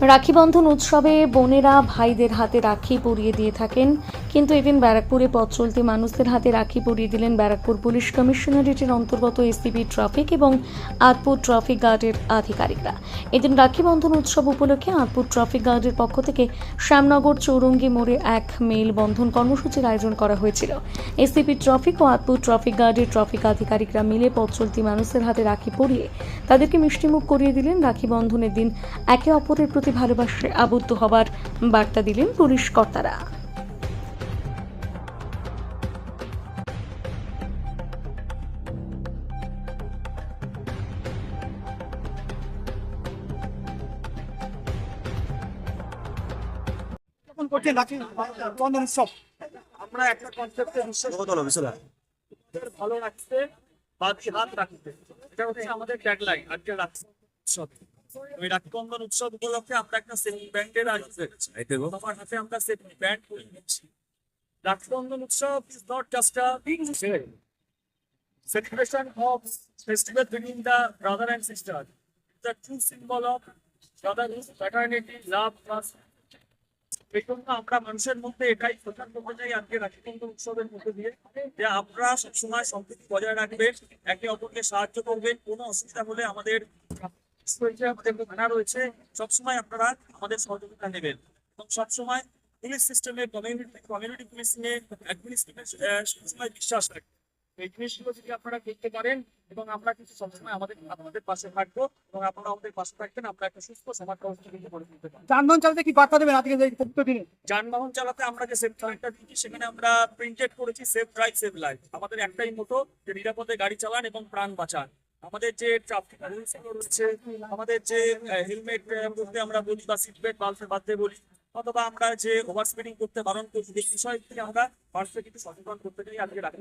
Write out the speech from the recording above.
রাখি বন্ধন উৎসবে বোনেরা ভাইদের হাতে রাখি পরিয়ে দিয়ে থাকেন। কিন্তু এদিন ব্যারাকপুরে পথ চলতি মানুষদের হাতে রাখি পরিয়ে দিলেন ব্যারাকপুর পুলিশ কমিশনারেটের অন্তর্গত এসপিবি ট্রাফিক এবং আতপুর ট্রাফিক গার্ডের আধিকারিকরা। এদিন রাখি বন্ধন উৎসব উপলক্ষে আতপুর ট্রাফিক গার্ডের পক্ষ থেকে শ্যামনগর চৌরঙ্গি মোড়ে এক মেল বন্ধন কর্মসূচির আয়োজন করা হয়েছিল। এসপিপি ট্রাফিক ও আতপুর ট্রাফিক গার্ডের ট্রাফিক আধিকারিকরা মিলে পথ চলতি মানুষের হাতে রাখি পরিয়ে তাদেরকে মিষ্টিমুখ করিয়ে দিলেন রাখি বন্ধনের দিন। একে অপরের প্রতি ভালোবাসে আবদ্ধ হবার বার্তা দিলেন পুলিশ কর্তারা। যখন করছেন রাখি উৎসব আমরা একটা কনসেপ্টে বিশ্বাস ভালো রাখতে বাদী হাত রাখতে। এটা হচ্ছে আমাদের ট্যাগলাইন আজকে উৎসব ওই রাখি বন্ধন উৎসব উপলক্ষে আমরা একটা ব্যান্ডের আয়োজন করেছি। হাতে আমরা ব্যান্ড করে রাখি বন্ধন উৎসব is not just a celebration of festival between the brother and sister. It's a true symbol of brotherhood, fraternity, love, trust. এই জন্য আমরা মানুষের মধ্যে এটাই প্রচার করতে চাই আজকে রাখি বন্ধন উৎসবের মধ্যে দিয়ে। যে আপনারা সবসময় সম্প্রীতি বজায় রাখবেন একে অপরকে সাহায্য করবেন কোনো অসুবিধা হলে আমাদের আমাদের রয়েছে। সবসময় আপনারা আমাদের সহযোগিতা নেবেন। এবং সবসময় পুলিশ সিস্টেমে কমিউনিটি কমিউনিটি পুলিশিং এ অ্যাডমিনিস্ট্রেশনে সবসময় বিশ্বাস রাখবেন। এই জিনিসগুলো যদি আপনারা পারেন এবং আমরা কিন্তু সবসময় আমাদের আপনাদের পাশে থাকব এবং আপনারা আমাদের পাশে থাকবেন আমরা একটা সুস্থ সমাজ ব্যবস্থা কিন্তু গড়ে তুলতে পারব। যানবাহন চালাতে কি বার্তা দেবেন আজকে এই পবিত্র দিনে? যানবাহন চালাতে আমরা যে সেফ ড্রাইভটা দিচ্ছি সেখানে আমরা প্রিন্টেড করেছি সেফ ড্রাইভ সেফ লাইফ আমাদের একটাই মতো যে নিরাপদে গাড়ি চালান এবং প্রাণ বাঁচান। আমাদের যে ট্রাফিক রয়েছে, আমাদের যে হেলমেট পরতে আমরা বলি বা সিট বেল্ট বাঁধতে বলি, অথবা আমরা যে ওভার স্পিডিং করতে বারণ করছি এই বিষয় আমরা মানুষকে কিন্তু সচেতন করতে চাই, আজকে রাখি